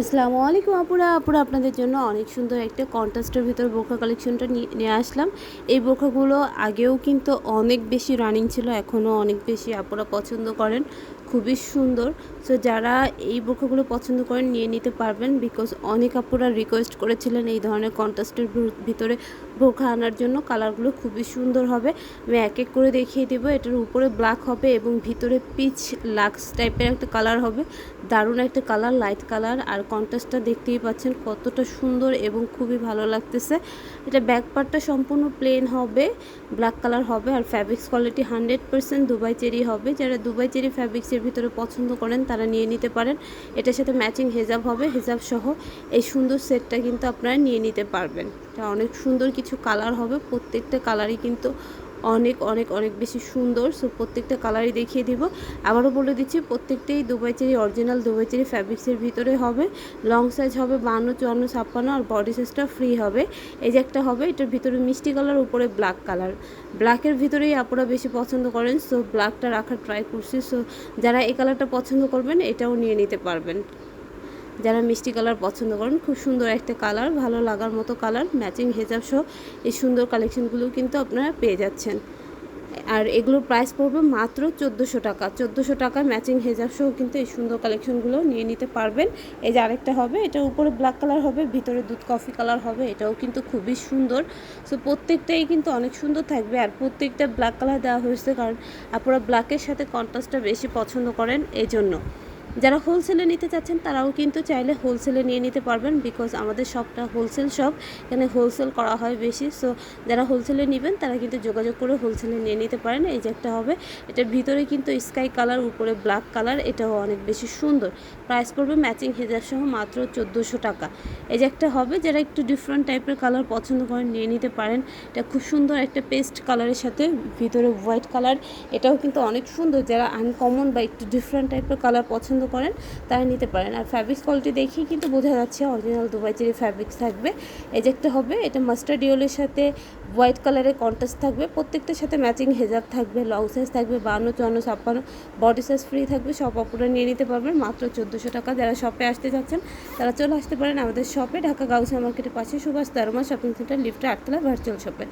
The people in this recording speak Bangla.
আসসালামু আলাইকুম আপুরা। আপুরা, আপনাদের জন্য অনেক সুন্দর একটা কন্ট্রাস্টের ভিতর বোরখা কালেকশনটা নিয়ে আসলাম। এই বোরখাগুলো আগেও কিন্তু অনেক বেশি রানিং ছিল, এখনও অনেক বেশি আপুরা পছন্দ করেন। খুবই সুন্দর। সো যারা এই বোরখাগুলো পছন্দ করেন, নিয়ে নিতে পারবেন বিকজ অনেক আপুরা রিকোয়েস্ট করেছিলেন এই ধরনের কন্ট্রাস্টের ভিতরে বোরখা আনার জন্য। কালারগুলো খুবই সুন্দর হবে। আমি এক এক করে দেখিয়ে দেবো। এটার উপরে ব্ল্যাক হবে এবং ভিতরে পিচ লাক্স টাইপের একটা কালার হবে। দারুণ একটা কালার লাইট কালার আর কন্ট্রাস্টটা দেখতেই পাচ্ছেন কতটা সুন্দর এবং খুবই ভালো লাগতেছে। এটা ব্যাক পার্টটা সম্পূর্ণ প্লেন হবে ব্ল্যাক কালার হবে, আর fabrics quality hundred percent Dubai cherry হবে। যারা দুবাই চেরি ফ্যাব্রিক্সের ভিতরে পছন্দ করেন, তারা নিয়ে নিতে পারেন। এটার সাথে ম্যাচিং হেজাব হবে হেজাব সহ এই সুন্দর সেটটা কিন্তু আপনারা নিয়ে নিতে পারবেন। এটা অনেক সুন্দর কিছু কালার হবে, প্রত্যেকটা কালারই কিন্তু অনেক অনেক অনেক বেশি সুন্দর। সো প্রত্যেকটা কালারই দেখিয়ে দিব। আবারও বলে দিচ্ছি, প্রত্যেকটাই Dubai cherry original Dubai cherry ফ্যাব্রিক্সের ভিতরে হবে। লং সাইজ হবে বান্ন, চুয়ান্ন, ছাপ্পান্ন আর বডি সাইজটা ফ্রি হবে। এই যে একটা হবে, এটার ভিতরে মিষ্টি কালার উপরে ব্ল্যাক কালার ব্ল্যাকের ভিতরেই আপনারা বেশি পছন্দ করেন সো ব্ল্যাকটা রাখার ট্রাই করছি। সো যারা এই কালারটা পছন্দ করবেন, এটাও নিয়ে নিতে পারবেন। যারা মিষ্টি কালার পছন্দ করেন, খুব সুন্দর একটা কালার, ভালো লাগার মতো কালার ম্যাচিং হেজাব সহ এই সুন্দর কালেকশনগুলো কিন্তু আপনারা পেয়ে যাচ্ছেন। আর এগুলোর প্রাইস পড়বে মাত্র চোদ্দোশো টাকা। চোদ্দোশো টাকা ম্যাচিং হেজাব সহ কিন্তু এই সুন্দর কালেকশনগুলো নিয়ে নিতে পারবেন। এই যে আরেকটা হবে, এটা উপরে ব্ল্যাক কালার হবে, ভিতরে দুধ কফি কালার হবে, এটাও কিন্তু খুবই সুন্দর। সো প্রত্যেকটাই কিন্তু অনেক সুন্দর থাকবে আর প্রত্যেকটা ব্ল্যাক কালার দেওয়া হয়েছে কারণ আপনারা ব্ল্যাকের সাথে কন্ট্রাস্টটা বেশি পছন্দ করেন এই জন্য যারা হোলসেলে নিতে চাচ্ছেন, তারাও কিন্তু চাইলে হোলসেলে নিয়ে নিতে পারবেন বিকজ আমাদের শপটা হোলসেল শপ এখানে হোলসেল করা হয় বেশি। সো যারা হোলসেলে নেবেন, তারা কিন্তু যোগাযোগ করে হোলসেলে নিয়ে নিতে পারেন। এই যে একটা হবে, এটার ভিতরে কিন্তু স্কাই কালার উপরে ব্ল্যাক কালার এটাও অনেক বেশি সুন্দর। প্রাইস পড়বে ম্যাচিং হেজার সহ মাত্র চোদ্দোশো টাকা। এই যে একটা হবে, যারা একটু ডিফারেন্ট টাইপের কালার পছন্দ করেন, নিয়ে নিতে পারেন। এটা খুব সুন্দর একটা পেস্ট কালারের সাথে, ভিতরে হোয়াইট কালার এটাও কিন্তু অনেক সুন্দর। যারা আনকমন বা একটু ডিফারেন্ট টাইপের কালার পছন্দ করেন, তারা নিতে পারেন। আর ফ্যাব্রিক্স কোয়ালিটি দেখেই কিন্তু বোঝা যাচ্ছে অরিজিনাল দুবাই চেরি ফ্যাব্রিক্স থাকবে। এই যে হবে, এটা মাস্টার্ড ইয়েলের সাথে হোয়াইট কালারের কন্ট্রাস্ট থাকবে। প্রত্যেকটার সাথে ম্যাচিং হেজাব থাকবে লং সাইজ থাকবে বান্ন চুয়ান্ন, ছাপ্পান্ন বডি সাইজ ফ্রি থাকবে, সব অপরে নিয়ে নিতে পারবেন মাত্র চোদ্দোশো টাকা, যারা শপে আসতে যাচ্ছেন তারা চলে আসতে পারেন আমাদের শপে ঢাকা গাউসিয়া মার্কেটের পাশে সুভাষ দারমা শপিং সেন্টার লিফটে আটতলা ভার্চুয়াল শপে